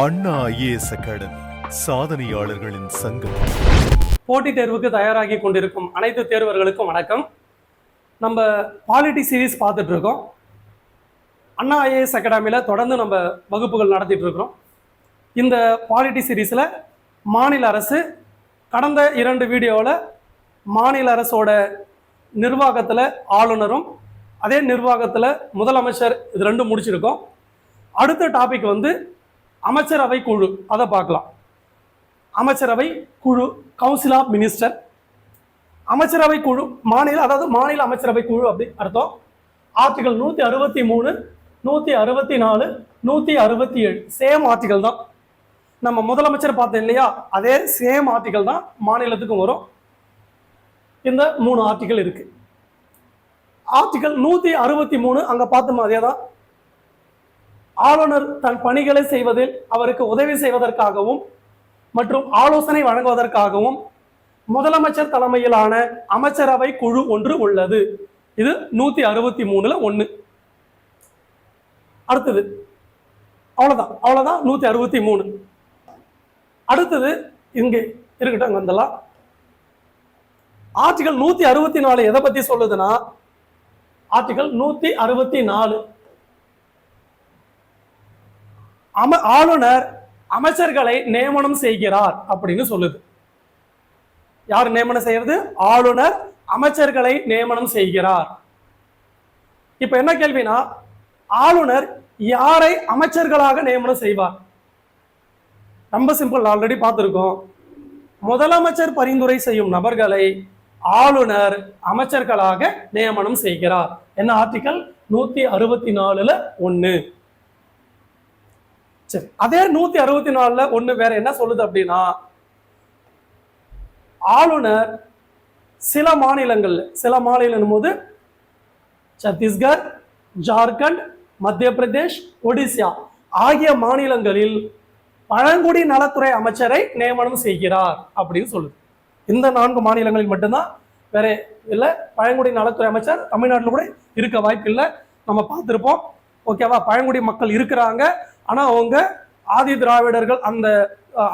அண்ணா IAS academy சாதனையாளர்களின் சங்கம். போட்டித் தேர்வுக்கு தயாராகி கொண்டிருக்கும் அனைத்து தேர்வர்களுக்கும் வணக்கம். நம்ம பாலிட்டி சீரீஸ் பார்த்துட்டு இருக்கோம். அண்ணா ஐஏஎஸ் அகாடமியில் தொடர்ந்து நம்ம வகுப்புகள் நடத்திட்டு இருக்கிறோம். இந்த பாலிட்டி சீரீஸில் மாநில அரசு கடந்த இரண்டு வீடியோவில் மாநில அரசோட நிர்வாகத்தில் ஆளுநரும் அதே நிர்வாகத்தில் முதலமைச்சர் இது ரெண்டும் முடிச்சிருக்கோம். அடுத்த டாபிக் வந்து அமைச்சரவை குழு. அதை பார்க்கலாம். அமைச்சரவை குழு கவுன்சில் ஆஃப் மினிஸ்டர் அமைச்சரவை குழு மாநில அதாவது மாநில அமைச்சரவை குழு அப்படி அர்த்தம். ஆர்டிகல் நூற்றி அறுபத்தி மூணு நூற்றி அறுபத்தி நாலு நூற்றி அறுபத்தி ஏழு. சேம் ஆர்டிகல் தான். நம்ம முதலமைச்சர் பார்த்தோம் இல்லையா? அதே சேம் ஆர்டிகல் தான் மாநிலத்துக்கும் வரும். இந்த மூணு ஆர்டிகல் இருக்கு. ஆர்டிகல் நூற்றி அறுபத்தி மூணு அங்கே பார்த்தோம் அதே தான் ஆளுநர் தன் பணிகளை செய்வதில் அவருக்கு உதவி செய்வதற்காகவும் மற்றும் ஆலோசனை வழங்குவதற்காகவும் முதலமைச்சர் தலைமையிலான அமைச்சரவை குழு ஒன்று உள்ளது. இது நூத்தி அறுபத்தி மூணுல ஒண்ணு. அடுத்தது அவ்வளவுதான். அவ்வளவுதான் நூத்தி அறுபத்தி மூணு. அடுத்தது இங்கே இருக்கட்டும் அங்க வந்துடலாம் ஆர்டிகல் நூத்தி அறுபத்தி நாலு எதை பத்தி சொல்லுதுன்னா ஆர்டிகல் நூத்தி அறுபத்தி நாலு. அம ஆளுநர் அமைச்சர்களை நியமனம் செய்கிறார் அப்படின்னு சொல்லுது. யார் நியமனம் செய்யறது? ஆளுநர் அமைச்சர்களை நியமனம் செய்கிறார். இப்ப என்ன கேள்வினா ஆளுநர் யாரை அமைச்சர்களாக நியமனம் செய்வார்? ரொம்ப சிம்பிள் ஆல்ரெடி பார்த்துருக்கோம். முதலமைச்சர் பரிந்துரை செய்யும் நபர்களை ஆளுநர் அமைச்சர்களாக நியமனம் செய்கிறார். என்ன ஆர்டிக்கல் நூத்தி அறுபத்தி நாலுல ஒன்னு சரி அதே நூத்தி அறுபத்தி நாலுல ஒண்ணு வேற என்ன சொல்லுது அப்படின்னா ஆளுநர் சில மாநிலங்கள்ல சில மாநிலம் போது சத்தீஸ்கர் ஜார்க்கண்ட் மத்திய பிரதேஷ் ஒடிசா ஆகிய மாநிலங்களில் பழங்குடி நலத்துறை அமைச்சரை நியமனம் செய்கிறார் அப்படின்னு சொல்லுது. இந்த நான்கு மாநிலங்களில் மட்டும்தான் வேற இல்லை பழங்குடி நலத்துறை அமைச்சர் தமிழ்நாட்டில் கூட இருக்க வாய்ப்பு இல்லை நம்ம பார்த்துருப்போம். ஓகேவா? பழங்குடி மக்கள் இருக்கிறாங்க. ஆனால் அவங்க ஆதி திராவிடர்கள் அந்த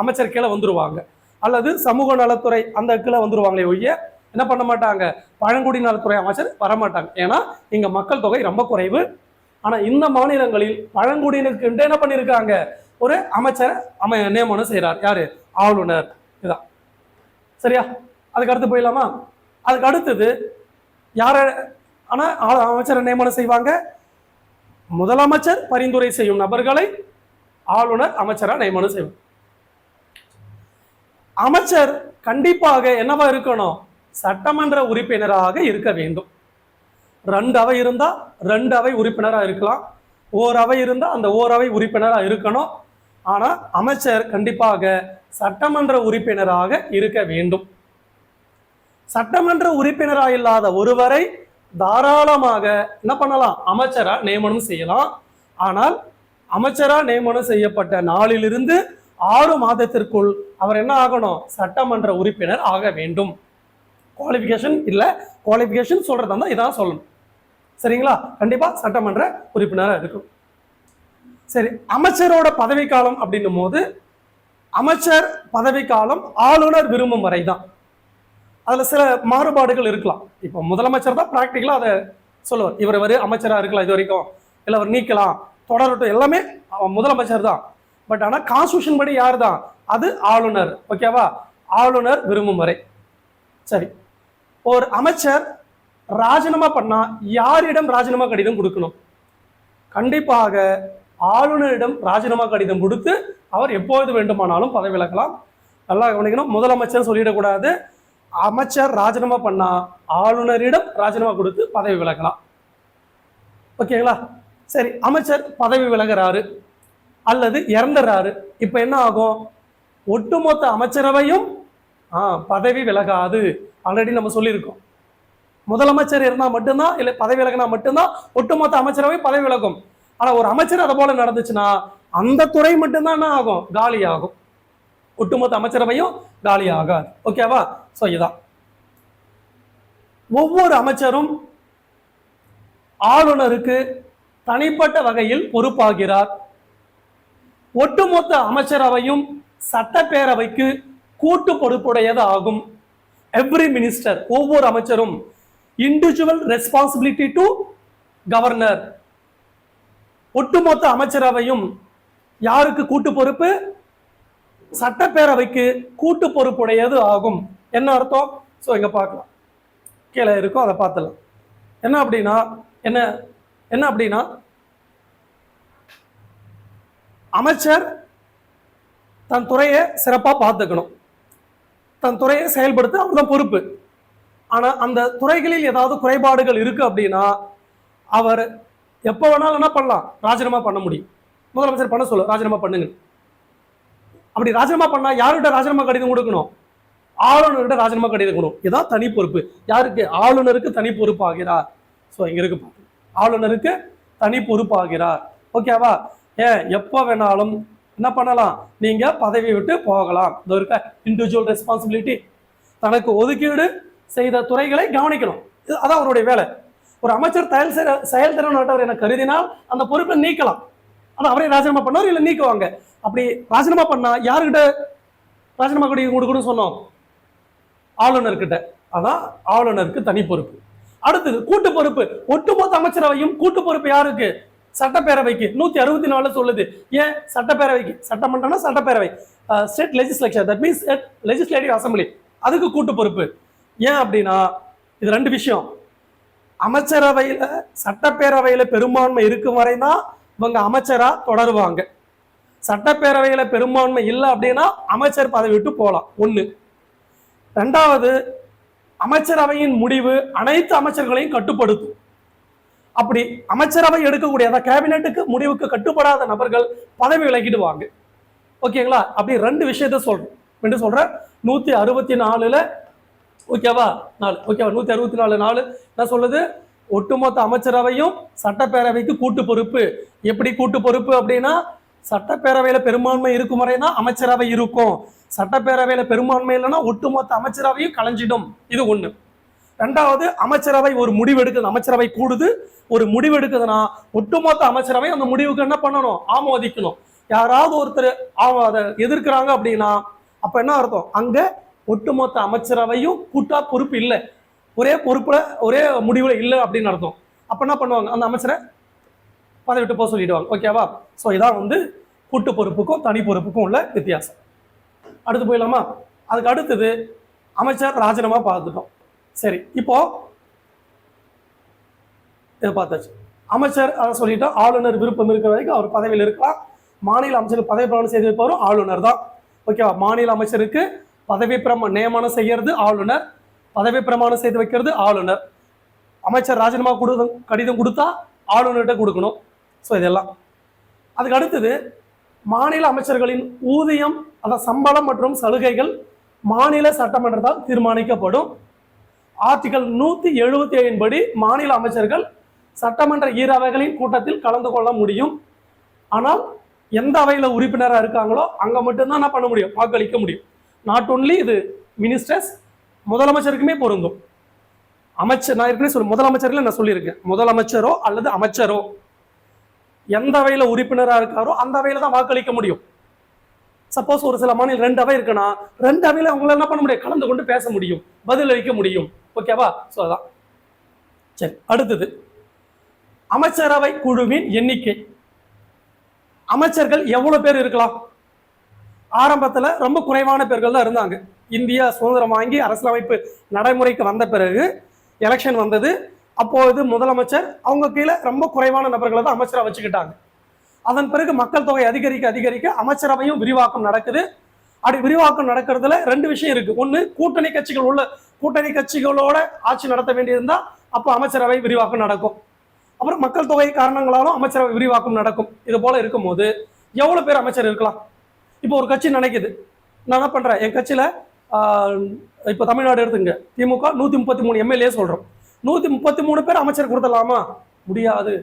அமைச்சர் கீழே வந்துருவாங்க. அல்லது சமூக நலத்துறை அந்த கீழே வந்துருவாங்களே ஒழிய என்ன பண்ண மாட்டாங்க? பழங்குடி நலத்துறை அமைச்சர் வரமாட்டாங்க. ஏன்னா இங்கே மக்கள் தொகை ரொம்ப குறைவு. ஆனால் இந்த மாநிலங்களில் பழங்குடியினருக்கு என்ன பண்ணியிருக்காங்க ஒரு அமைச்சர் அமை நியமனம் செய்கிறார் யார்? ஆளுநர். இதான். சரியா? அதுக்கு அடுத்து போயிடலாமா? அதுக்கு அடுத்தது யாரை ஆனால் அமைச்சரை நியமனம் செய்வாங்க? முதலமைச்சர் பரிந்துரை செய்யும் நபர்களை ஆளுநர் அமைச்சராக நியமனம் செய்வார். அமைச்சர் கண்டிப்பாக என்னவா இருக்கணும்? சட்டமன்ற உறுப்பினராக இருக்க வேண்டும். ரெண்டு அவை இருந்தால் ரெண்டு அவை உறுப்பினராக இருக்கலாம். ஓர் அவை இருந்தால் அந்த ஓர் அவை உறுப்பினராக இருக்கணும். ஆனால் அமைச்சர் கண்டிப்பாக சட்டமன்ற உறுப்பினராக இருக்க வேண்டும். சட்டமன்ற உறுப்பினராக இல்லாத ஒருவரை தாராளமாக என்ன பண்ணலாம்? அமைச்சரா நியமனம் செய்யலாம். ஆனால் அமைச்சரா நியமனம் செய்யப்பட்ட நாளிலிருந்து ஆறு மாதத்திற்குள் அவர் என்ன ஆகணும்? சட்டமன்ற உறுப்பினர் ஆக வேண்டும். குவாலிஃபிகேஷன் இல்லை. குவாலிஃபிகேஷன் சொல்றதா இருந்தா இதான் சொல்லணும். சரிங்களா? கண்டிப்பாக சட்டமன்ற உறுப்பினராக இருக்கும் சரி அமைச்சரோட பதவிக்காலம் அப்படின்னும் போது அமைச்சர் பதவிக்காலம் ஆளுநர் விரும்பும் வரை தான் அதில் சில மாறுபாடுகள் இருக்கலாம். இப்போ முதலமைச்சர் தான் ப்ராக்டிக்கலாக அதை சொல்லுவார். இவர் வரை அமைச்சராக இருக்கலாம் இது வரைக்கும். இல்லை அவர் நீக்கலாம் தொடரட்டும் எல்லாமே அவன் முதலமைச்சர் தான். பட் ஆனால் கான்ஸ்டியூஷன் படி யார் தான்? அது ஆளுநர். ஓகேவா ஆளுநர் விரும்பும் வரை. சரி. ஒரு அமைச்சர் ராஜினாமா பண்ணால் யாரிடம் ராஜினாமா கடிதம் கொடுக்கணும்? கண்டிப்பாக ஆளுநரிடம் ராஜினாமா கடிதம் கொடுத்து அவர் எப்போது வேண்டுமானாலும் பதவி விலகலாம். நல்லா கவனிக்கணும். முதலமைச்சர் சொல்லிடக்கூடாது. அமைச்சர் ராஜினாமா பண்ணா ஆளுநரிடம் ராஜினாமா கொடுத்து பதவி விலகலாம். ஓகேங்களா? சரி அமைச்சர் பதவி விலகுறாரு. அல்லது இறந்துடுறாரு இப்போ என்ன ஆகும்? ஒட்டுமொத்த அமைச்சரவையும் பதவி விலகாது. ஆல்ரெடி நம்ம சொல்லியிருக்கோம். முதலமைச்சர் இருந்தால் மட்டும்தான் இல்லை பதவி விலகினா மட்டும்தான் ஒட்டுமொத்த அமைச்சரவை பதவி விலகும். ஆனா ஒரு அமைச்சர் அதை போல நடந்துச்சுன்னா அந்த துறை மட்டும்தான் என்ன ஆகும்? காலியாகும். ஆகும் ஒட்டுமொத்த அமைச்சரவையும் காலியாகாது. ஆகாது ஓகேவா? ஸோ இதுதான். ஒவ்வொரு அமைச்சரும் ஆளுநருக்கு தனிப்பட்ட வகையில் பொறுப்பாகிறார். ஒட்டுமொத்த அமைச்சரவையும் சட்டப்பேரவைக்கு கூட்டு பொறுப்புடையது ஆகும். எவ்ரி மினிஸ்டர் ஒவ்வொரு அமைச்சரும் இண்டிவிஜுவல் ரெஸ்பான்சிபிலிட்டி டு கவர்னர் ஒட்டுமொத்த அமைச்சரவையும் யாருக்கு கூட்டு பொறுப்பு? சட்டப்பேரவைக்கு கூட்டு பொறுப்புடையது ஆகும். என்ன அர்த்தம்? ஸோ இங்க பார்க்கலாம். கீழே இருக்கும் அதை பார்த்துலாம் என்ன அப்படின்னா என்ன என்ன அப்படின்னா அமைச்சர் தன் துறையை சிறப்பாக பார்த்துக்கணும். தன் துறையை செயல்படுத்த அவர்தான் பொறுப்பு. ஆனா அந்த துறைகளில் ஏதாவது குறைபாடுகள் இருக்கு அப்படின்னா அவர் எப்போ வேணாலும் என்ன பண்ணலாம்? ராஜினாமா பண்ண முடியும். முதலமைச்சர் பண்ண சொல்லு ராஜினாமா பண்ணுங்க. அப்படி ராஜினாமா பண்ணா யார்கிட்ட ராஜினாமா கடிதம் கொடுக்கணும்? ஆளுநர்கிட்ட ராஜினாமா கடிதம் கொடுக்கணும். இதான் தனி பொறுப்பு. யாருக்கு? ஆளுநருக்கு தனி பொறுப்பு ஆகிறார் ஸோ இங்க இருக்கு ஆளுநருக்கு தனி பொறுப்பு ஆகிறார் ஓகேவா ஏன்? எப்போ வேணாலும் என்ன பண்ணலாம்? நீங்க பதவி விட்டு போகலாம். இது இருக்க இண்டிவிஜுவல் ரெஸ்பான்சிபிலிட்டி தனக்கு ஒதுக்கீடு செய்த துறைகளை கவனிக்கணும். இது அதான் அவருடைய வேலை. ஒரு அமைச்சர் செயல் செயல்திறன் செயல்திறனற்றவர் என கருதினால் அந்த பொறுப்பை நீக்கலாம். ஆனால் அவரே ராஜினாமா பண்ணவர் இல்லை நீக்குவாங்க? அப்படி ராஜினாமா பண்ணா யாருக்கிட்ட ராஜினாமா கொடுக்கணும்னு சொன்னோம்? ஆளுநர்கிட்ட. அதான் ஆளுநருக்கு தனி பொறுப்பு. அடுத்தது கூட்டு பொறுப்பு. ஒட்டுமொத்த அமைச்சரவையும் கூட்டு பொறுப்பு யாருக்கு? சட்டப்பேரவைக்கு. நூத்தி அறுபத்தி நாலு சொல்லுது. ஏன்? சட்டப்பேரவைக்கு. சட்டமன்றம்னா சட்டப்பேரவை. State legislature that means legislative assembly அதுக்கு கூட்டு பொறுப்பு. ஏன் அப்படின்னா இது ரெண்டு விஷயம். அமைச்சரவையில் சட்டப்பேரவையில் பெரும்பான்மை இருக்கும் வரை தான் இவங்க அமைச்சராக தொடருவாங்க. சட்டப்பேரவையில் பெரும்பான்மை இல்லை அப்படின்னா அமைச்சர் பதவி விட்டு போகலாம் ஒன்று ரெண்டாவது அமைச்சரவையின் முடிவு அனைத்து அமைச்சர்களையும் கட்டுப்படுத்தும். அப்படி அமைச்சரவை எடுக்கக்கூடிய அந்த கேபினெட்டுக்கு முடிவுக்கு கட்டுப்படாத நபர்கள் பதவி விலகிடுவாங்க. ஓகேங்களா? அப்படி ரெண்டு விஷயத்த சொல்றேன் ரெண்டு சொல்றேன். நூத்தி அறுபத்தி நாலுல ஓகேவா? நாலு. ஓகேவா? நூத்தி அறுபத்தி நாலு நாலு. நான் சொல்லுது? ஒட்டுமொத்த அமைச்சரவையும் சட்டப்பேரவைக்கு கூட்டு பொறுப்பு. எப்படி கூட்டு பொறுப்பு அப்படின்னா சட்டப்பேரவையில பெரும்பான்மை இருக்கும் வரை தான் அமைச்சரவை இருக்கும். சட்டப்பேரவையில் பெரும்பான்மை இல்லைன்னா ஒட்டுமொத்த அமைச்சரவையும் கலைஞ்சிடும். இது ஒண்ணு. ரெண்டாவது அமைச்சரவை ஒரு முடிவு எடுக்குது. அமைச்சரவை கூடுது. ஒரு முடிவு எடுக்குதுன்னா ஒட்டுமொத்த அமைச்சரவை அந்த முடிவுக்கு என்ன பண்ணணும்? ஆமோதிக்கணும். யாராவது ஒருத்தர் அதை எதிர்க்கிறாங்க அப்படின்னா அப்ப என்ன அர்த்தம்? அங்க ஒட்டுமொத்த அமைச்சரவையும் கூட்டா பொறுப்பு இல்லை. ஒரே பொறுப்புல ஒரே முடிவுல இல்லை அப்படின்னு அர்த்தம். அப்ப என்ன பண்ணுவாங்க? அந்த அமைச்சரை பதவிட்டு விட்டு போக சொல்லிடுவாங்க. ஓகேவா ஸோ இதான் வந்து கூட்டு பொறுப்புக்கும் தனி பொறுப்புக்கும் உள்ள வித்தியாசம். அடுத்து போயிடலாமா? அதுக்கு அடுத்தது அமைச்சர் ராஜினாமா பார்த்துட்டோம். சரி இப்போ இதை பார்த்தாச்சு. அமைச்சர் அதை சொல்லிட்டோம் ஆளுநர் விருப்பம் இருக்கிற வரைக்கும் அவர் பதவியில் இருக்கலாம். மாநில அமைச்சர் பதவி பிரமாணம் செய்து வைப்பவரும் ஆளுநர் தான். ஓகேவா? மாநில அமைச்சருக்கு பதவி பிரம நியமனம் செய்யறது ஆளுநர். பதவி பிரமாணம் செய்து வைக்கிறது ஆளுநர். அமைச்சர் ராஜினாமா கொடு கடிதம் கொடுத்தா ஆளுநர்கிட்ட கொடுக்கணும். ஸோ இதெல்லாம். அதுக்கு அடுத்தது மாநில அமைச்சர்களின் ஊதியம் அந்த சம்பளம் மற்றும் சலுகைகள் மாநில சட்டமன்றத்தால் தீர்மானிக்கப்படும். ஆர்டிகல் நூற்றி எழுபத்தி ஏழின் படி மாநில அமைச்சர்கள் சட்டமன்ற ஈரவைகளின் கூட்டத்தில் கலந்து கொள்ள முடியும். ஆனால் எந்த அவையில் உறுப்பினராக இருக்காங்களோ அங்கே மட்டும்தான் என்ன பண்ண முடியும் வாக்களிக்க முடியும். நாட் ஒன்லி இது மினிஸ்டர்ஸ் முதலமைச்சருக்குமே பொருந்தும். அமைச்சர் நான் ஏற்கனவே சொல்லு முதலமைச்சர்ல நான் சொல்லியிருக்கேன். முதலமைச்சரோ அல்லது அமைச்சரோ எந்த வகையில் உறுப்பினராக இருக்காரோ அந்த வகையில் தான் வாக்களிக்க முடியும். சப்போஸ் ஒரு சில மாநிலம் ரெண்டு அவை இருக்குன்னா ரெண்டு அவையில் அவங்களால என்ன பண்ண முடியும்? கலந்து கொண்டு பேச முடியும். பதில் அளிக்க முடியும். ஓகேவா ஸோ அதான். சரி அடுத்தது. அமைச்சரவை குழுவின் எண்ணிக்கை. அமைச்சர்கள் எவ்வளோ பேர் இருக்கலாம்? ஆரம்பத்தில் ரொம்ப குறைவான பேர்கள் தான் இருந்தாங்க. இந்தியா சுதந்திரம் வாங்கி அரசியலமைப்பு நடைமுறைக்கு வந்த பிறகு எலெக்ஷன் வந்தது. அப்போது முதலமைச்சர் அவங்க கீழே ரொம்ப குறைவான நபர்களை தான் அமைச்சராக வச்சுக்கிட்டாங்க. அதன் பிறகு மக்கள் தொகை அதிகரிக்க அதிகரிக்க அமைச்சரவையும் விரிவாக்கம் நடக்குது. அப்படி விரிவாக்கம் நடக்கிறதுல ரெண்டு விஷயம் இருக்கு. ஒன்று கூட்டணி கட்சிகள் உள்ள கூட்டணி கட்சிகளோட ஆட்சி நடத்த வேண்டியிருந்தா அப்போ அமைச்சரவை விரிவாக்கம் நடக்கும். அப்புறம் மக்கள் தொகை காரணங்களாலும் அமைச்சரவை விரிவாக்கம் நடக்கும். இது போல இருக்கும்போது எவ்வளோ பேர் அமைச்சர் இருக்கலாம்? இப்போ ஒரு கட்சி நினைக்குது. நான் என்ன பண்றேன்? என் கட்சியில் இப்போ தமிழ்நாடு எடுத்துங்க. திமுக நூற்றி முப்பத்தி மூணு எம்எல்ஏ சொல்கிறோம் நூற்றி முப்பத்தி மூணு பேர் அமைச்சர் கொடுத்துடலாமா? முடியாது.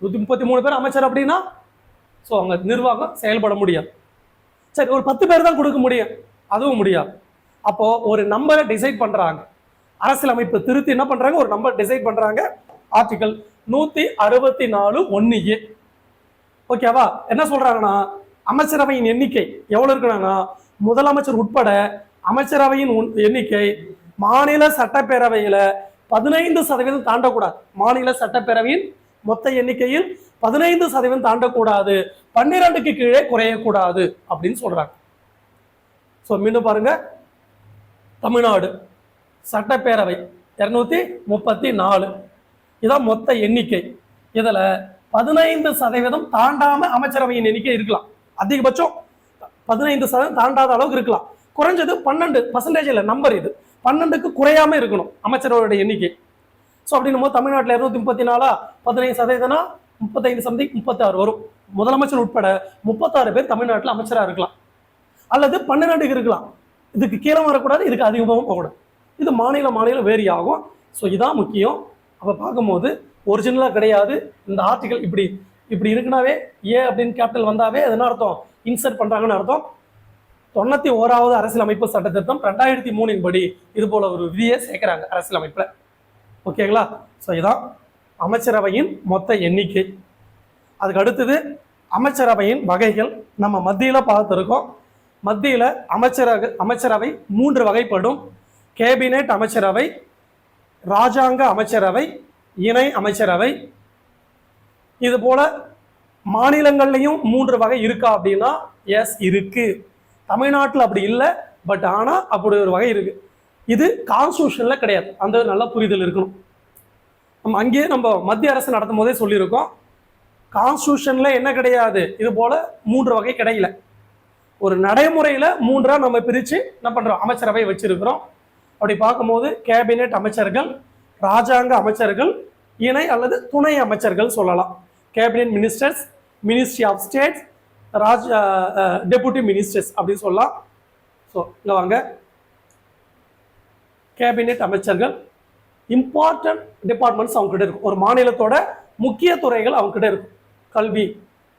நூற்றி முப்பத்தி மூணு பேர் அமைச்சர் அப்படின்னா ஸோ அவங்க நிர்வாகம் செயல்பட முடியாது. சரி ஒரு பத்து பேர் தான் கொடுக்க முடியும். அதுவும் முடியாது. அப்போ ஒரு நம்பரை டிசைட் பண்றாங்க. அரசியலமைப்பு திருத்தி என்ன பண்றாங்க? ஒரு நம்பர் டிசைட் பண்றாங்க. ஆர்டிகல் நூத்தி அறுபத்தி நாலு ஒன்று ஏ ஓகேவா என்ன சொல்றாங்கன்னா அமைச்சரவையின் எண்ணிக்கை எவ்வளவு இருக்கணும்னா முதலமைச்சர் உட்பட அமைச்சரவையின் எண்ணிக்கை மாநில சட்டப்பேரவையில பதினைந்து சதவீதம் தாண்டக்கூடாது. மாநில சட்டப்பேரவையின் மொத்த எண்ணிக்கையில் பதினைந்து சதவீதம் தாண்டக்கூடாது. பன்னிரெண்டுக்கு கீழே குறையக்கூடாது அப்படின்னு சொல்றாங்க. ஸோ மீண்டும் பாருங்க. தமிழ்நாடு சட்டப்பேரவை இரநூத்தி முப்பத்தி நாலு. இதான் மொத்த எண்ணிக்கை. இதில் பதினைந்து சதவீதம் தாண்டாம அமைச்சரவையின் எண்ணிக்கை இருக்கலாம். அதிகபட்சம் பதினைந்து சதவீதம் தாண்டாத அளவுக்கு இருக்கலாம். குறைஞ்சது பன்னெண்டு பர்சன்டேஜ் இல்லை நம்பர் இது. பன்னெண்டுக்கு குறையாம இருக்கணும் அமைச்சரவையோட எண்ணிக்கை. ஸோ அப்படின்னும் போது தமிழ்நாட்டில் இரநூத்தி முப்பத்தி நாலா பதினைந்து சதவீதம்னா முப்பத்தைந்து சம்திங் முப்பத்தாறு வரும். முதலமைச்சர் உட்பட முப்பத்தாறு பேர் தமிழ்நாட்டில் அமைச்சராக இருக்கலாம். அல்லது பன்னிரெண்டுக்கு இருக்கலாம். இதுக்கு கீழே வரக்கூடாது இதுக்கு அதிகமாகவும் போகக்கூடாது. இது மாநில மாநிலம் வேரி ஆகும் ஸோ இதான் முக்கியம். அப்போ பார்க்கும்போது ஒரிஜினலாக கிடையாது. இந்த ஆர்டிகல் இப்படி இப்படி இருக்குனாவே ஏ அப்படின்னு கேபிட்டல் வந்தாவே அது என்ன அர்த்தம்? இன்சர்ட் பண்ணுறாங்கன்னு அர்த்தம். தொண்ணூற்றி ஓராவது அரசியலமைப்பு சட்ட திருத்தம் ரெண்டாயிரத்தி மூணின் படி இது போல ஒரு விதியை சேர்க்குறாங்க அரசியலமைப்பில். ஓகேங்களா ஸோ இதான். அமைச்சரவையின் மொத்த எண்ணிக்கை. அதுக்கு அடுத்தது அமைச்சரவையின் வகைகள். நம்ம மத்தியில் பார்த்துருக்கோம். மத்தியில் அமைச்சரக அமைச்சரவை மூன்று வகைப்படும். கேபினெட் அமைச்சரவை ராஜாங்க அமைச்சரவை இணை அமைச்சரவை. இது போல மாநிலங்கள்லையும் மூன்று வகை இருக்கா அப்படின்னா எஸ் இருக்கு. தமிழ்நாட்டில் அப்படி இல்லை பட் ஆனால் அப்படி ஒரு வகை இருக்கு. இது கான்ஸ்டியூஷனில் கிடையாது. அந்த நல்ல புரிதல் இருக்கணும். நம்ம அங்கேயே நம்ம மத்திய அரசு நடத்தும் போதே சொல்லியிருக்கோம். கான்ஸ்டியூஷனில் என்ன கிடையாது? இது போல மூன்று வகை கிடைக்கல ஒரு நடைமுறையில் மூன்றாக நம்ம பிரித்து என்ன பண்ணுறோம் அமைச்சரவை வச்சிருக்கிறோம். அப்படி பார்க்கும்போது கேபினெட் அமைச்சர்கள் ராஜாங்க அமைச்சர்கள் இணை அல்லது துணை அமைச்சர்கள் சொல்லலாம். Cabinet ministers ministry of states Raj deputy ministers அப்படின்னு சொல்லலாம். ஸோ இங்கே வாங்க. கேபினெட் அமைச்சர்கள் இம்பார்ட்டன்ட் டிபார்ட்மெண்ட்ஸ் அவங்ககிட்ட இருக்கும். ஒரு மாநிலத்தோட முக்கிய துறைகள் அவங்ககிட்ட இருக்கும். கல்வி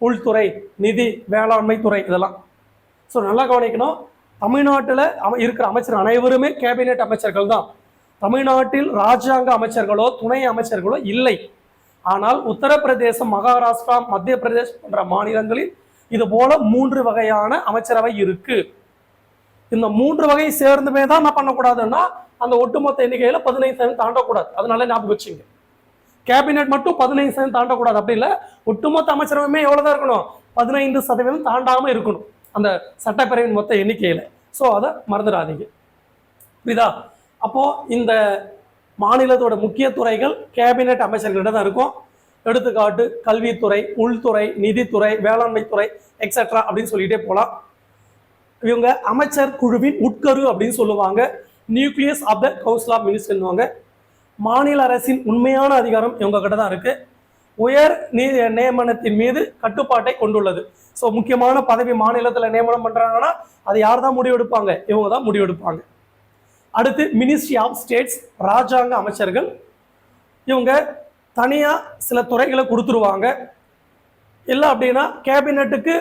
உள்துறை நிதி வேளாண்மை துறை இதெல்லாம். ஸோ நல்லா கவனிக்கணும். தமிழ்நாட்டில் அம இருக்கிற அமைச்சர் அனைவருமே கேபினெட் அமைச்சர்கள் தான். தமிழ்நாட்டில் ராஜாங்க அமைச்சர்களோ துணை அமைச்சர்களோ இல்லை. ஆனால் உத்தரப்பிரதேசம் மகாராஷ்டிரா மத்திய பிரதேஷ் போன்ற மாநிலங்களில் இது போல மூன்று வகையான அமைச்சரவை இருக்கு. இந்த மூன்று வகை சேர்ந்துமே தான் என்ன பண்ணக்கூடாதுன்னா அந்த ஒட்டுமொத்த எண்ணிக்கையில் பதினைந்து சதவீதம் தாண்டக்கூடாது. அதனால ஞாபகம் வச்சுங்க. கேபினெட் மட்டும் பதினைந்து சதவீதம் தாண்டக்கூடாது. அப்படி இல்லை ஒட்டுமொத்த அமைச்சரவையுமே எவ்வளவுதான் இருக்கணும்? பதினைந்து சதவீதம் தாண்டாமல் இருக்கணும். அந்த சட்டப்பேரவையின் மொத்த எண்ணிக்கையில். ஸோ அதை மறந்துடாதீங்க. புரியுதா? அப்போது இந்த மாநிலத்தோட முக்கிய துறைகள் கேபினெட் அமைச்சர்களிடம் தான் இருக்கும். எடுத்துக்காட்டு கல்வித்துறை உள்துறை நிதித்துறை வேளாண்மைத்துறை எக்ஸெட்ரா அப்படின்னு சொல்லிகிட்டே போகலாம் இவங்க அமைச்சர் குழுவின் உட்கரு அப்படின்னு சொல்லுவாங்க. Nucleus of the council of மினிஸ்டர்னுவாங்க மாநில அரசின் உண்மையான அதிகாரம் இவங்க கிட்ட தான் இருக்கு. உயர் நீ நியமனத்தின் மீது கட்டுப்பாட்டை கொண்டுள்ளது. ஸோ முக்கியமான பதவி மாநிலத்தில் நியமனம் பண்ணுறாங்கன்னா அதை யார் தான் முடிவெடுப்பாங்க? இவங்க தான் முடிவெடுப்பாங்க. அடுத்து மினிஸ்ட்ரி ஆஃப் ஸ்டேட்ஸ் ராஜாங்க அமைச்சர்கள். இவங்க தனியாக சில துறைகளை கொடுத்துருவாங்க. இல்லை அப்படின்னா கேபினெட்டுக்கு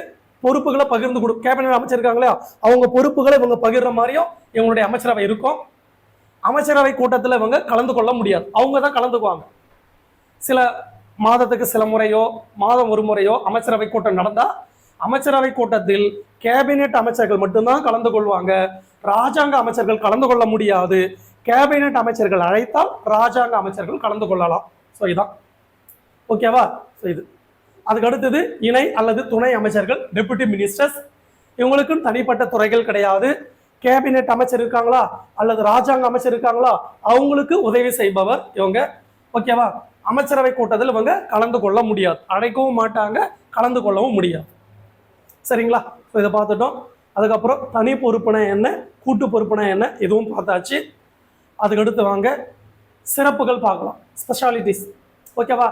பொறுப்புகளை பகிர்ந்து கொடு. கேபினெட் அமைச்சர் இருக்காங்களா அவங்க பொறுப்புகளை இவங்க பகிர்ற மாதிரியும் இவங்களுடைய அமைச்சரவை இருக்கும். அமைச்சரவை கூட்டத்தில் இவங்க கலந்து கொள்ள முடியாது. அவங்க தான் கலந்துக்குவாங்க. சில மாதத்துக்கு சில முறையோ மாதம் ஒரு முறையோ அமைச்சரவை கூட்டம் நடந்தால் அமைச்சரவை கூட்டத்தில் கேபினெட் அமைச்சர்கள் மட்டும்தான் கலந்து கொள்வாங்க. ராஜாங்க அமைச்சர்கள் கலந்து கொள்ள முடியாது. கேபினெட் அமைச்சர்கள் அழைத்தால் ராஜாங்க அமைச்சர்கள் கலந்து கொள்ளலாம். ஸோ இதான். ஓகேவா ஸோ இது. அதுக்கு அடுத்தது இணை அல்லது துணை அமைச்சர்கள் டெபுட்டி மினிஸ்டர்ஸ் இவங்களுக்கும் தனிப்பட்ட துறைகள் கிடையாது. கேபினெட் அமைச்சர் இருக்காங்களா? அல்லது ராஜாங்க அமைச்சர் இருக்காங்களா? அவங்களுக்கு உதவி செய்பவர் இவங்க. ஓகேவா அமைச்சரவை கூட்டத்தில் இவங்க கலந்து கொள்ள முடியாது. அழைக்கவும் மாட்டாங்க கலந்து கொள்ளவும் முடியாது. சரிங்களா? ஸோ இதை பார்த்துட்டோம். அதுக்கப்புறம் தனி பொறுப்புனா என்ன? கூட்டு பொறுப்புனா என்ன? இதுவும் பார்த்தாச்சு. அதுக்கடுத்து வாங்க. சிறப்புகள் பார்க்கலாம். ஸ்பெஷாலிட்டிஸ் ஓகேவா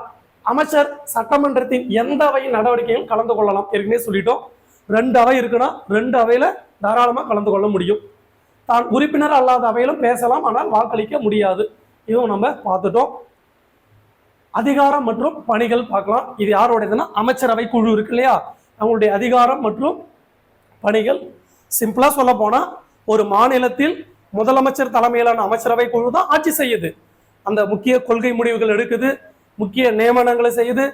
அமைச்சர் சட்டமன்றத்தின் எந்த அவை நடவடிக்கையும் கலந்து கொள்ளலாம் ஏற்கனவே சொல்லிட்டோம். ரெண்டு அவை இருக்குன்னா ரெண்டு அவையில தாராளமாக கலந்து கொள்ள முடியும். தான் உறுப்பினர் அல்லாத அவையிலும் பேசலாம் ஆனால் வாக்களிக்க முடியாது. இதுவும் நம்ம பார்த்துட்டோம். அதிகாரம் மற்றும் பணிகள் பார்க்கலாம். இது யாரோடையதுன்னா அமைச்சரவை குழு இருக்கு இல்லையா? அவங்களுடைய அதிகாரம் மற்றும் பணிகள். சிம்பிளா சொல்ல போனா ஒரு மாநிலத்தில் முதலமைச்சர் தலைமையிலான அமைச்சரவை குழு தான் ஆட்சி செய்யுது. அந்த முக்கிய கொள்கை முடிவுகள் எடுக்குது. முக்கிய நியமனங்களை செய்து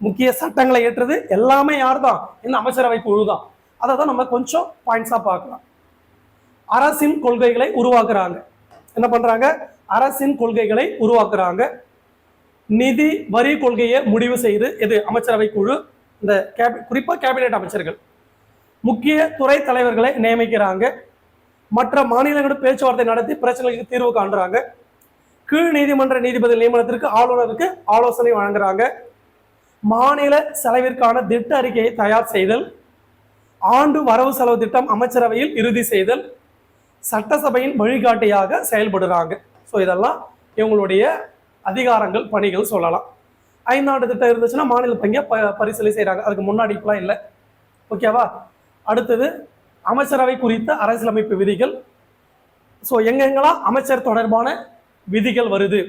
முக்கிய சட்டங்களை ஏற்றுறது எல்லாமே யார் தான் இந்த அமைச்சரவை குழு தான் அதை தான் நம்ம கொஞ்சம் பாயிண்ட்ஸாக பார்க்கலாம். அரசின் கொள்கைகளை உருவாக்குறாங்க. என்ன பண்ணுறாங்க அரசின் கொள்கைகளை உருவாக்குறாங்க. நிதி வரி கொள்கையை முடிவு செய்து இது அமைச்சரவை குழு இந்த கேபி குறிப்பாக கேபினெட் அமைச்சர்கள் முக்கிய துறை தலைவர்களை நியமிக்கிறாங்க. மற்ற மாநிலங்களோட பேச்சுவார்த்தை நடத்தி பிரச்சனைகளுக்கு தீர்வு காண்றாங்க. கீழ் நீதிமன்ற நீதிபதி நியமனத்திற்கு ஆளுநருக்கு ஆலோசனை வழங்குறாங்க. மாநில செலவிற்கான திட்ட அறிக்கையை தயார் செய்தல் ஆண்டு வரவு செலவு திட்டம் அமைச்சரவையில் இறுதி செய்தல் சட்டசபையின் வழிகாட்டியாக செயல்படுறாங்க. ஸோ இதெல்லாம் இவங்களுடைய அதிகாரங்கள் பணிகள் சொல்லலாம். ஐந்தாண்டு திட்டம் இருந்துச்சுன்னா மாநில பங்க ப பரிசீலனை செய்கிறாங்க அதுக்கு முன்னாடி இப்பெல்லாம் இல்லை. ஓகேவா அடுத்தது அமைச்சரவை குறித்த அரசியலமைப்பு விதிகள். ஸோ எங்கெங்கெல்லாம் அமைச்சர் தொடர்பான விதிகள் வருது.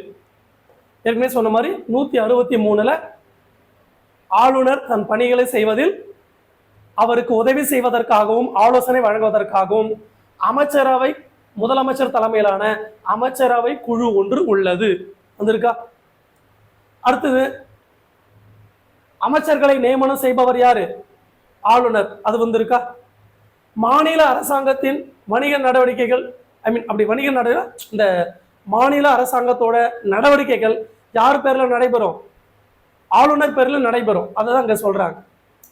ஏற்கனவே சொன்ன மாதிரி நூற்றி அறுபத்தி மூணில் ஆளுநர் தன் பணிகளை செய்வதில் அவருக்கு உதவி செய்வதற்காகவும் ஆலோசனை வழங்குவதற்காகவும் அமைச்சரவை முதலமைச்சர் தலைமையிலான அமைச்சரவை குழு ஒன்று உள்ளது. வந்திருக்கா? அடுத்தது அமைச்சர்களை நியமனம் செய்பவர் யாரு? ஆளுநர். அது வந்திருக்கா? மாநில அரசாங்கத்தின் வணிக நடவடிக்கைகள் ஐ மீன் அப்படி வணிக நடவடிக்கை இந்த மாநில அரசாங்கத்தோட நடவடிக்கைகள் யார் பேரில் நடைபெறும்? ஆளுநர் பேரில் நடைபெறும். அதை தான் அங்கே சொல்கிறாங்க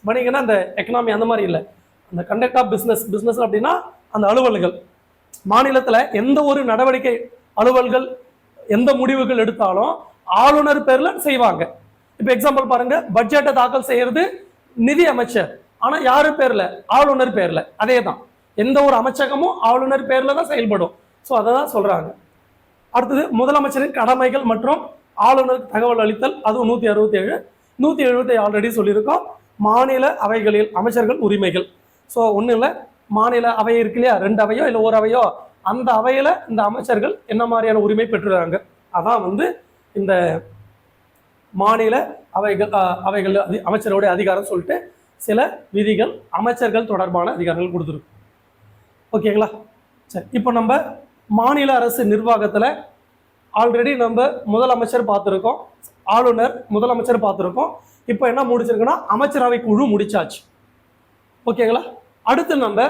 வணிகன்னா அந்த எக்கனாமி அந்த மாதிரி இல்லை. அந்த கண்டக்ட் ஆஃப் பிஸ்னஸ் பிஸ்னஸ் அப்படின்னா அந்த அலுவல்கள். மாநிலத்தில் எந்த ஒரு நடவடிக்கை அலுவல்கள் எந்த முடிவுகள் எடுத்தாலும் ஆளுநர் பேரில் செய்வாங்க. இப்போ எக்ஸாம்பிள் பாருங்க. பட்ஜெட்டை தாக்கல் செய்யறது நிதி அமைச்சர். ஆனால் யாரு பேரில்? ஆளுநர் பேரில். அதே தான் எந்த ஒரு அமைச்சகமும் ஆளுநர் பேரில் தான் செயல்படும். ஸோ அதை தான் சொல்கிறாங்க அடுத்தது முதலமைச்சரின் கடமைகள் மற்றும் ஆளுநருக்கு தகவல் அளித்தல் அதுவும் நூற்றி அறுபத்தி ஏழு நூற்றி எழுபத்தி ஆல்ரெடி சொல்லியிருக்கோம். மாநில அவைகளில் அமைச்சர்கள் உரிமைகள். ஸோ ஒன்றும் இல்லை. மாநில அவை இருக்கு இல்லையா? ரெண்டு அவையோ இல்லை ஒரு அவையோ? அந்த அவையில் இந்த அமைச்சர்கள் என்ன மாதிரியான உரிமை பெற்றுறாங்க அதான் வந்து இந்த மாநில அவைகள் அவைகள் அதி- அமைச்சருடைய அதிகாரம் சொல்லிட்டு சில விதிகள் அமைச்சர்கள் தொடர்பான அதிகாரங்கள் கொடுத்துருக்கு. ஓகேங்களா? சரி இப்போ நம்ம மாநில அரசு நிர்வாகத்தில் ஆல்ரெடி நம்ம முதலமைச்சர் பார்த்துருக்கோம். ஆளுநர் முதலமைச்சர் பார்த்துருக்கோம். இப்போ என்ன முடிச்சிருக்குன்னா அமைச்சரவை குழு முடிச்சாச்சு. ஓகேங்களா அடுத்து நம்ம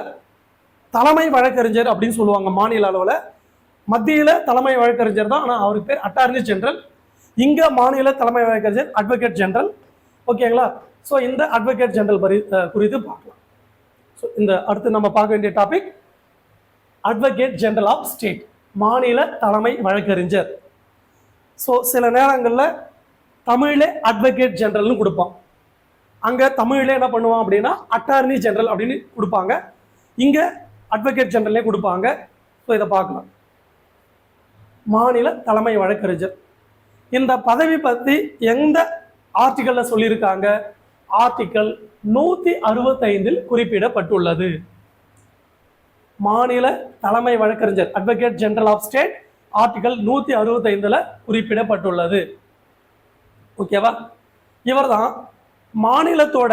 தலைமை வழக்கறிஞர் அப்படின்னு சொல்லுவாங்க மாநில அளவில். மத்தியில் தலைமை வழக்கறிஞர் தான் ஆனால் அவருக்கு பேர் அட்டார்னி ஜெனரல் இங்கே மாநில தலைமை வழக்கறிஞர் அட்வொகேட் ஜெனரல் ஓகேங்களா ஸோ இந்த அட்வொகேட் ஜெனரல் பரி குறித்து பார்க்கலாம். ஸோ இந்த அடுத்து நம்ம பார்க்க வேண்டிய topic advocate general of state மாநில தலைமை வழக்கறிஞர். ஸோ சில நேரங்களில் தமிழிலே அட்வொகேட் ஜெனரல்னு கொடுப்பான். அங்கே தமிழில் என்ன பண்ணுவான் அப்படின்னா அட்டார்னி ஜெனரல் அப்படின்னு கொடுப்பாங்க. இங்கே அட்வொகேட் ஜெனரல்லே கொடுப்பாங்க. ஸோ இதை பார்க்கலாம். மாநில தலைமை வழக்கறிஞர். இந்த பதவி பற்றி எந்த ஆர்டிக்கலில் சொல்லியிருக்காங்க? ஆர்டிக்கல் நூற்றி அறுபத்தைந்தில் குறிப்பிடப்பட்டுள்ளது. மாநில தலைமை வழக்கறிஞர் advocate general of state article நூற்றி அறுபத்தைந்தில் குறிப்பிடப்பட்டுள்ளது. ஓகேவா இவர்தான் மாநிலத்தோட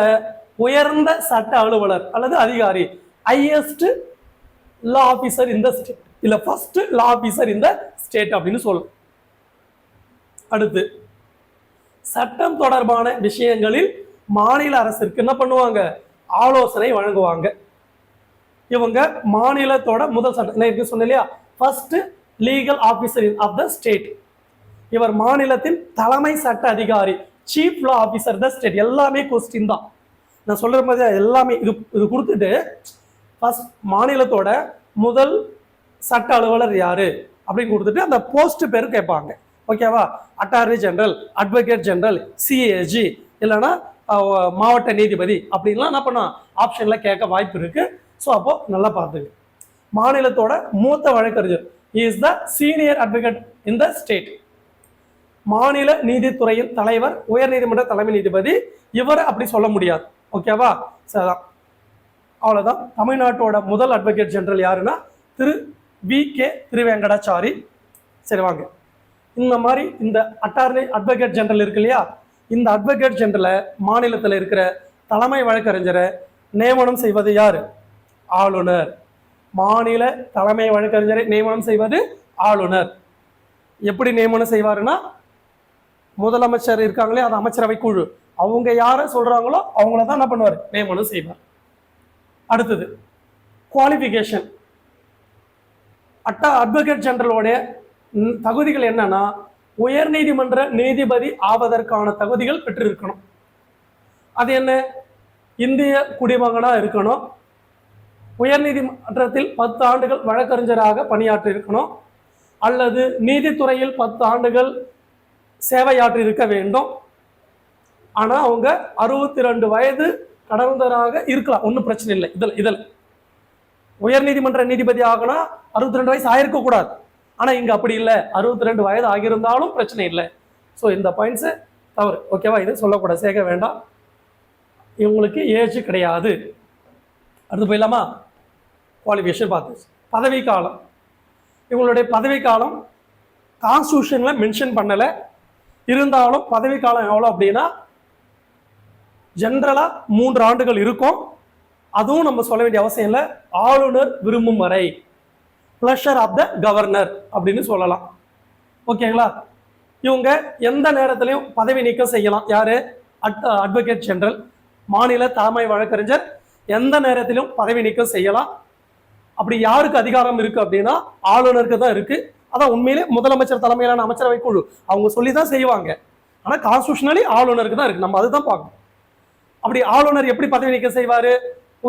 உயர்ந்த சட்ட அலுவலர் அல்லது அதிகாரி ஹையஸ்ட் லா ஆஃபீஸர் இந்த ஸ்டேட் இல்லை ஃபர்ஸ்ட் லா ஆஃபீஸர் இந்த ஸ்டேட் அப்படின்னு சொல்லும் அடுத்து சட்டம் தொடர்பான விஷயங்களில் மாநில அரசிற்கு என்ன பண்ணுவாங்க? ஆலோசனை வழங்குவாங்க. இவங்க மாநிலத்தோட முதல் சட்டம். நான் சொன்னேன் இல்லையா? First legal officer of the state இவர் மாநிலத்தின் தலைமை சட்ட அதிகாரி chief law officer the state எல்லாமே கொஸ்டின் தான். நான் சொல்கிற மாதிரி எல்லாமே இது இது கொடுத்துட்டு ஃபர்ஸ்ட் மாநிலத்தோட முதல் சட்ட அலுவலர் யார்? அப்படின்னு கொடுத்துட்டு அந்த போஸ்ட் பேர் கேட்பாங்க. ஓகேவா attorney general advocate general CAG இல்லைன்னா மாவட்ட நீதிபதி. அப்படின்லாம் என்ன பண்ணலாம்? ஆப்ஷனில் கேட்க வாய்ப்பு இருக்குது ஸோ அப்போது நல்லா பார்த்துக்கு மாநிலத்தோட மூத்த வழக்கறிஞர். Is the senior advocate in the state மாநில நீதித்துறையின் தலைவர் உயர்நீதிமன்ற தலைமை நீதிபதி. இவரை அப்படி சொல்ல முடியாது. ஓகேவா சரிதான் அவ்வளோதான் தமிழ்நாட்டோட முதல் அட்வொகேட் ஜெனரல் யாருன்னா திரு வி கே திருவேங்கடாச்சாரி. சரி வாங்க. இந்த மாதிரி இந்த அட்டார்னி அட்வொகேட் ஜெனரல் இருக்கு இல்லையா? இந்த அட்வொகேட் ஜெனரலை மாநிலத்தில் இருக்கிற தலைமை வழக்கறிஞரை நியமனம் செய்வது யார்? ஆளுநர். மாநில தலைமை வழக்கறிஞரை நியமனம் செய்வது ஆளுநர். எப்படி நியமனம் செய்வாருன்னா முதலமைச்சர் இருக்காங்களே அது அமைச்சரவை குழு. அவங்க யாரை சொல்றாங்களோ அவங்கள தான் என்ன பண்ணுவார்? நியமனம் செய்வார். அடுத்தது குவாலிஃபிகேஷன் அட்டா அட்வொகேட் ஜெனரலோடைய தகுதிகள் என்னன்னா உயர்நீதிமன்ற நீதிபதி ஆவதற்கான தகுதிகள் பெற்றிருக்கணும். அது என்ன? இந்திய குடிமகனாக இருக்கணும். உயர்நீதிமன்றத்தில் பத்து ஆண்டுகள் வழக்கறிஞராக பணியாற்றி இருக்கணும் அல்லது நீதித்துறையில் பத்து ஆண்டுகள் சேவையாற்றி இருக்க வேண்டும். ஆனால் அவங்க அறுபத்தி ரெண்டு வயது கடந்தராக இருக்கலாம். ஒன்றும் பிரச்சனை இல்லை. இதில் இதில். உயர்நீதிமன்ற நீதிபதி ஆகனா அறுபத்தி ரெண்டு வயசு ஆயிருக்கக்கூடாது. ஆனால் இங்கே அப்படி இல்லை. அறுபத்தி ரெண்டு வயது ஆகியிருந்தாலும் பிரச்சனை இல்லை. ஸோ இந்த பாயிண்ட்ஸு தவறு. ஓகேவா இது சொல்லக்கூடாது சேர்க்க வேண்டாம். இவங்களுக்கு ஏஜ் கிடையாது. அடுத்து போயிடலாமா? குவாலிஃபிகேஷன் பார்த்து பதவி காலம் இவங்களுடைய பதவி காலம் கான்ஸ்டியூஷனில் மென்ஷன் பண்ணலை. இருந்தாலும் பதவி காலம் எவ்வளோ அப்படின்னா ஜென்ரலாக மூன்று ஆண்டுகள் இருக்கும். அதுவும் நம்ம சொல்ல வேண்டிய அவசியம் இல்லை. ஆளுநர் விரும்பும் வரை. ப்ளஷர் ஆஃப் த கவர்னர் அப்படின்னு சொல்லலாம். ஓகேங்களா இவங்க எந்த நேரத்திலையும் பதவி நீக்கம் செய்யலாம். யார்? அட் அட்வொகேட் ஜெனரல் மாநில தலைமை வழக்கறிஞர் எந்த நேரத்திலும் பதவி நீக்கம் செய்யலாம். அப்படி யாருக்கு அதிகாரம் இருக்கு அப்படின்னா ஆளுநருக்கு தான் இருக்கு. அதான் உண்மையிலே முதலமைச்சர் தலைமையிலான அமைச்சரவை குழு. அவங்க சொல்லி தான் செய்வாங்க. ஆனால் கான்ஸ்டியூஷனலி ஆளுநருக்கு தான் இருக்கு. நம்ம அதுதான் பார்க்கணும். அப்படி ஆளுநர் எப்படி பதவி நீக்கம் செய்வார்?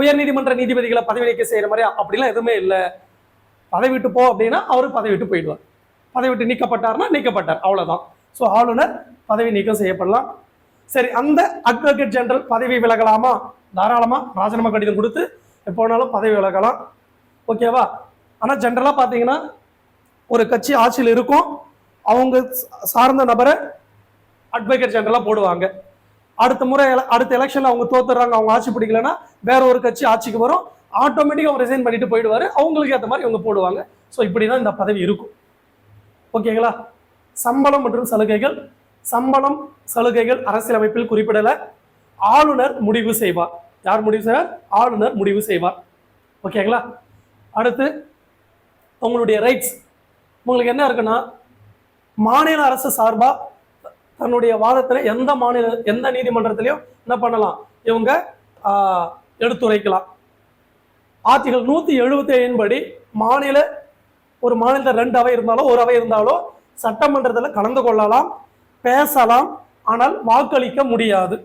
உயர்நீதிமன்ற நீதிபதிகளை பதவி நீக்கம் செய்கிற மாதிரி அப்படிலாம் எதுவுமே இல்லை. பதவி விட்டு போ அப்படின்னா அவர் பதவி விட்டு போயிடுவார். பதவி விட்டு நீக்கப்பட்டார்னா நீக்கப்பட்டார். அவ்வளோதான் ஸோ ஆளுநர் பதவி நீக்கம் செய்யப்படலாம். சரி அந்த அட்வொகேட் ஜெனரல் பதவி விலகலாமா? தாராளமாக ராஜினாமா கடிதம் கொடுத்து எப்போ வேணாலும் பதவி விலகலாம். ஓகேவா? ஆனா ஜென்ரலா பார்த்தீங்கன்னா ஒரு கட்சி ஆட்சியில் இருக்கும். அவங்க சார்ந்த நபரை அட்வொகேட் ஜென்ரலாக போடுவாங்க. அடுத்த முறை அடுத்த எலெக்ஷனில் அவங்க தோத்துறாங்க அவங்க ஆட்சி பிடிக்கலன்னா வேற ஒரு கட்சி ஆட்சிக்கு வரும். ஆட்டோமேட்டிக்காக அவங்க ரிசைன் பண்ணிட்டு போயிடுவாரு. அவங்களுக்கு ஏற்ற மாதிரி இவங்க போடுவாங்க. ஸோ இப்படி தான் இந்த பதவி இருக்கும். ஓகேங்களா? சம்பளம் மற்றும் சலுகைகள். சம்பளம் சலுகைகள் அரசியலமைப்பில் குறிப்பிடல. ஆளுநர் முடிவு செய்வார். யார் முடிவு செய்வார்? ஆளுநர் முடிவு செய்வார். ஓகேங்களா? அடுத்து உங்களுடைய ரைட்ஸ் உங்களுக்கு என்ன இருக்குன்னா மாநில அரசு சார்பாக தன்னுடைய வாதத்தில் எந்த மாநில எந்த நீதிமன்றத்திலையும் என்ன பண்ணலாம்? இவங்க எடுத்துரைக்கலாம். ஆர்டிகல் நூற்றி எழுபத்தி ஏழின் படி மாநில ஒரு மாநிலத்தில் ரெண்டு அவை இருந்தாலோ ஒரு அவை இருந்தாலோ சட்டமன்றத்தில் கலந்து கொள்ளலாம் பேசலாம் ஆனால் வாக்களிக்க முடியாது.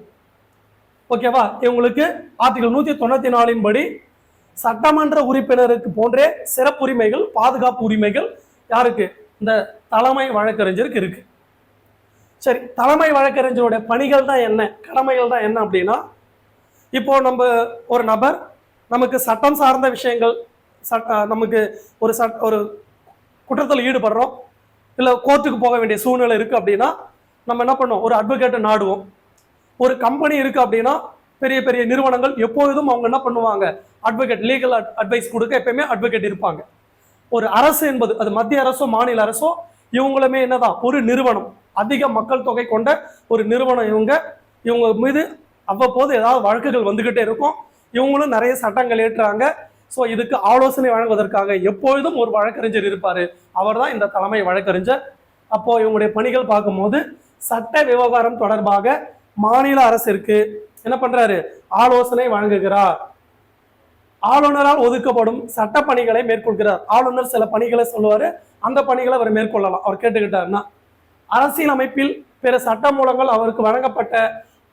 ஓகேவா? இவங்களுக்கு ஆர்டிகல் நூற்றி தொண்ணூற்றி நாலின் படி சட்டமன்ற உறுப்பினருக்கு போன்றே சிறப்பு உரிமைகள் பாதுகாப்பு உரிமைகள் யாருக்கு? இந்த தலைமை வழக்கறிஞருக்கு இருக்கு. சரி தலைமை வழக்கறிஞருடைய பணிகள் தான் என்ன? கடமைகள் தான் என்ன அப்படின்னா இப்போ நம்ம ஒரு நபர் நமக்கு சட்டம் சார்ந்த விஷயங்கள் சட்ட நமக்கு ஒரு சட் ஒரு குற்றத்தில் ஈடுபடுறோம் இல்லை கோர்ட்டுக்கு போக வேண்டிய சூழ்நிலை இருக்குது அப்படின்னா நம்ம என்ன பண்ணோம் ஒரு அட்வொகேட்டை நாடுவோம். ஒரு கம்பெனி இருக்குது அப்படின்னா பெரிய பெரிய நிறுவனங்கள் எப்பொழுதும் அவங்க என்ன பண்ணுவாங்க? அட்வொகேட் லீகல் அட்வைஸ் கொடுக்க எப்பயுமே அட்வொகேட் இருப்பாங்க. ஒரு அரசு என்பது அது மத்திய அரசோ மாநில அரசோ இவங்களுமே என்னதான்? ஒரு நிறுவனம். அதிக மக்கள் தொகை கொண்ட ஒரு நிறுவனம் இவங்க. இவங்க மீது அவ்வப்போது ஏதாவது வழக்குகள் வந்துக்கிட்டே இருக்கும். இவங்களும் நிறைய சட்டங்கள் ஏற்றுறாங்க ஸோ இதுக்கு ஆலோசனை வழங்குவதற்காக எப்பொழுதும் ஒரு வழக்கறிஞர் இருப்பார். அவர் தான் இந்த தலைமை வழக்கறிஞர். அப்போது இவங்களுடைய பணிகள் பார்க்கும்போது சட்ட விவகாரம் தொடர்பாக மாநில அரசிற்கு என்ன பண்றாரு? ஆலோசனை வழங்குகிறார். ஆளுநரால் ஒதுக்கப்படும் சட்ட பணிகளை மேற்கொள்கிறார். ஆளுநர் சில பணிகளை சொல்லுவாரு. அந்த பணிகளை அவர் மேற்கொள்ளலாம். அவர் கேட்டுக்கிட்டாருன்னா அரசியல் அமைப்பில் பிற சட்ட மூலங்கள் அவருக்கு வழங்கப்பட்ட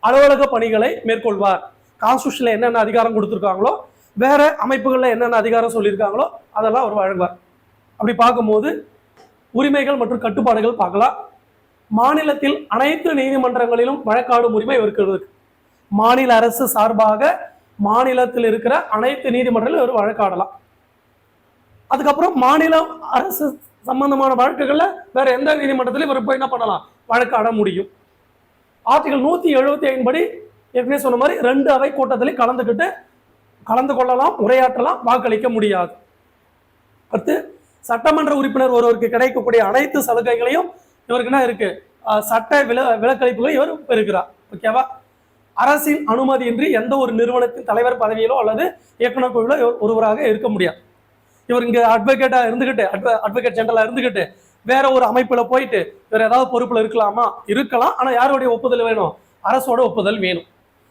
அலுவலக பணிகளை மேற்கொள்வார். கான்ஸ்டியூஷன்ல என்னென்ன அதிகாரம் கொடுத்துருக்காங்களோ வேற அமைப்புகள்ல என்னென்ன அதிகாரம் சொல்லியிருக்காங்களோ அதெல்லாம் அவர் வழங்குவார். அப்படி பார்க்கும்போது உரிமைகள் மற்றும் கட்டுப்பாடுகள் பார்க்கலாம். மாநிலத்தில் அனைத்து நீதிமன்றங்களிலும் வழக்காடும் உரிமை இவருக்கு இருக்கு. மாநில அரசு சார்பாக மாநிலத்தில் இருக்கிற அனைத்து நீதிமன்றங்களும் இவர் வழக்காடலாம். அதுக்கப்புறம் மாநில அரசு சம்பந்தமான வழக்குகளில் வேற எந்த நீதிமன்றத்திலும் இவர் போய் என்ன பண்ணலாம்? வழக்காட முடியும். ஆர்டிகல் நூத்தி எழுபத்தி ஐந்து படி ஏற்கனவே சொன்ன மாதிரி ரெண்டு அவை கூட்டத்திலையும் கலந்துக்கிட்டு கலந்து கொள்ளலாம் உரையாற்றலாம் வாக்களிக்க முடியாது. அடுத்து சட்டமன்ற உறுப்பினர் ஒருவருக்கு கிடைக்கக்கூடிய அனைத்து சலுகைகளையும் இவருக்கு என்ன இருக்கு? சட்ட வில விலக்களிப்புகளையும் இவர் பெறுகிறார். ஓகேவா? அரசின் அனுமதியின்றி எந்த ஒரு நிறுவனத்தின் தலைவர் பதவியிலோ அல்லது இயக்குனர் குழுவிலோ ஒருவராக இருக்க முடியாது. இவர் இங்க இருந்துக்கிட்டு அட்வ அட்வொகேட் ஜெனரலாக இருந்துக்கிட்டு வேற ஒரு அமைப்பில் போயிட்டு வேற ஏதாவது பொறுப்பில் இருக்கலாமா? இருக்கலாம். ஆனால் யாருடைய ஒப்புதல் வேணும்? அரசோட ஒப்புதல் வேணும்.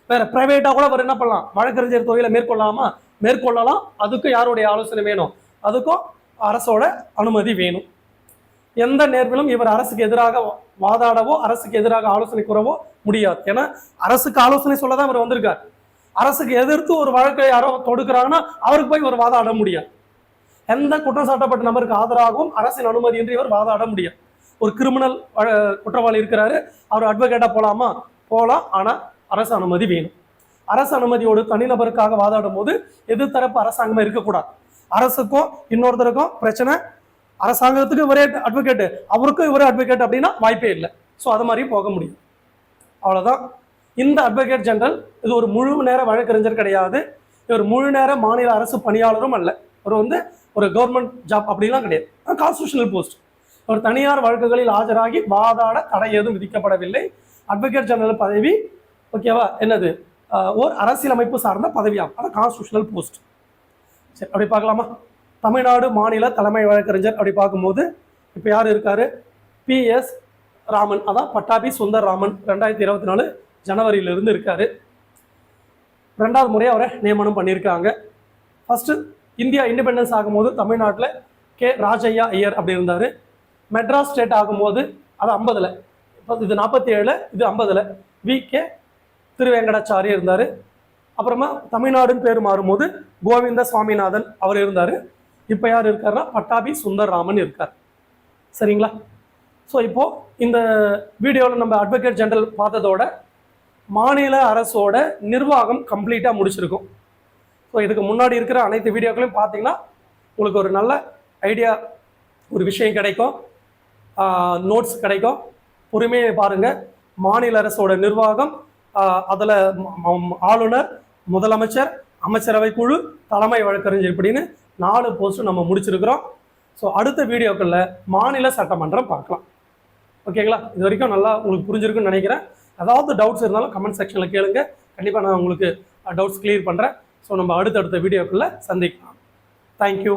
வேற பிரைவேட்டாக கூட அவர் என்ன பண்ணலாம்? வழக்கறிஞர் தொழிலை மேற்கொள்ளலாமா மேற்கொள்ளலாம். அதுக்கும் யாருடைய ஆலோசனை வேணும்? அதுக்கும் அரசோட அனுமதி வேணும். எந்த நேர்விலும் இவர் அரசுக்கு எதிராக வாதாடவோ அரசுக்கு எதிராக ஆலோசனை கூறவோ முடியாது. ஏன்னா அரசுக்கு ஆலோசனை சொல்ல தான் இவர் வந்திருக்கார். அரசுக்கு எதிர்த்து ஒரு வழக்கை யாரோ தொடுக்கிறாங்கன்னா அவருக்கு போய் இவர் வாதாட முடியாது. எந்த குற்றம் சாட்டப்பட்ட நபருக்கு ஆதரவாகவும் அரசின் அனுமதி அனுமதியின்றி இவர் வாதாட முடியாது. ஒரு கிரிமினல் குற்றவாளி இருக்கிறாரு. அவர் அட்வொகேட்டா போலாமா? போகலாம் ஆனா அரசு அனுமதி வேணும். அரசு அனுமதியோடு தனிநபருக்காக வாதாடும் போது எதிர்த்தரப்பு அரசாங்கமே இருக்கக்கூடாது. அரசுக்கும் இன்னொருத்தருக்கும் பிரச்சனை அரசாங்கத்துக்கு இவரே அட்வொகேட் அவருக்கும் இவரே அட்வொகேட் அப்படின்னா வாய்ப்பே இல்லை. ஸோ அது மாதிரியும் போக முடியும். அவ்வளோதான் இந்த அட்வொகேட் ஜெனரல் இது ஒரு முழு நேர வழக்கறிஞர் கிடையாது. இவர் முழு நேர மாநில அரசு பணியாளரும் அல்ல. இவர் வந்து ஒரு கவர்மெண்ட் ஜாப் அப்படிலாம் கிடையாது. கான்ஸ்டியூஷனல் போஸ்ட் ஒரு தனியார் வழக்குகளில் ஆஜராகி வாதாட தடை எதுவும் விதிக்கப்படவில்லை. அட்வொகேட் ஜெனரல் பதவி ஓகேவா என்னது? ஓர் அரசியலமைப்பு சார்ந்த பதவியாகும். அதான் கான்ஸ்டியூஷனல் போஸ்ட் சரி அப்படி பார்க்கலாமா? தமிழ்நாடு மாநில தலைமை வழக்கறிஞர் அப்படி பார்க்கும்போது இப்போ யார் இருக்காரு? பிஎஸ் ராமன். அதான் பட்டாபி சுந்தர் ராமன் ரெண்டாயிரத்தி இருபத்தி நாலு ஜனவரியிலிருந்து இருக்காரு. ரெண்டாவது முறையாக அவரை நியமனம் பண்ணியிருக்காங்க. ஃபஸ்ட்டு இந்தியா இண்டிபெண்டன்ஸ் ஆகும்போது தமிழ்நாட்டில் கே ராஜையா ஐயர் அப்படி இருந்தார். மெட்ராஸ் ஸ்டேட் ஆகும்போது அது ஐம்பதில். இப்போ இது நாற்பத்தி ஏழில் இது ஐம்பதில். வி கே திருவேங்கடாச்சாரி இருந்தார். அப்புறமா தமிழ்நாடுன்னு பேர் மாறும்போது கோவிந்த சுவாமிநாதன் அவர் இருந்தார். இப்போ யார் இருக்காருன்னா பட்டாபி சுந்தர்ராமன் இருக்கார். சரிங்களா? ஸோ இப்போது இந்த வீடியோவில் நம்ம அட்வொகேட் ஜெனரல் பார்த்ததோட மாநில அரசோட நிர்வாகம் கம்ப்ளீட்டாக முடிச்சிருக்கும். ஸோ இதுக்கு முன்னாடி இருக்கிற அனைத்து வீடியோக்களையும் பார்த்தீங்கன்னா உங்களுக்கு ஒரு நல்ல ஐடியா ஒரு விஷயம் கிடைக்கும். நோட்ஸ் கிடைக்கும். பொறுமையை பாருங்கள் மாநில அரசோட நிர்வாகம் அதில் ஆளுநர் முதலமைச்சர் அமைச்சரவை குழு தலைமை வழக்கறிஞர் இப்படின்னு நாலு போஸ்ட்டும் நம்ம முடிச்சிருக்கிறோம். ஸோ அடுத்த வீடியோக்களில் மாநில சட்டமன்றம் பார்க்கலாம். ஓகேங்களா இது வரைக்கும் நல்லா உங்களுக்கு புரிஞ்சிருக்குன்னு நினைக்கிறேன். ஏதாவது டவுட்ஸ் இருந்தாலும் கமெண்ட் செக்ஷனில் கேளுங்க. கண்டிப்பாக நான் உங்களுக்கு டவுட்ஸ் கிளியர் பண்ணுறேன் ஸோ நம்ம அடுத்தடுத்த வீடியோக்களில் சந்திக்கலாம். தேங்க்யூ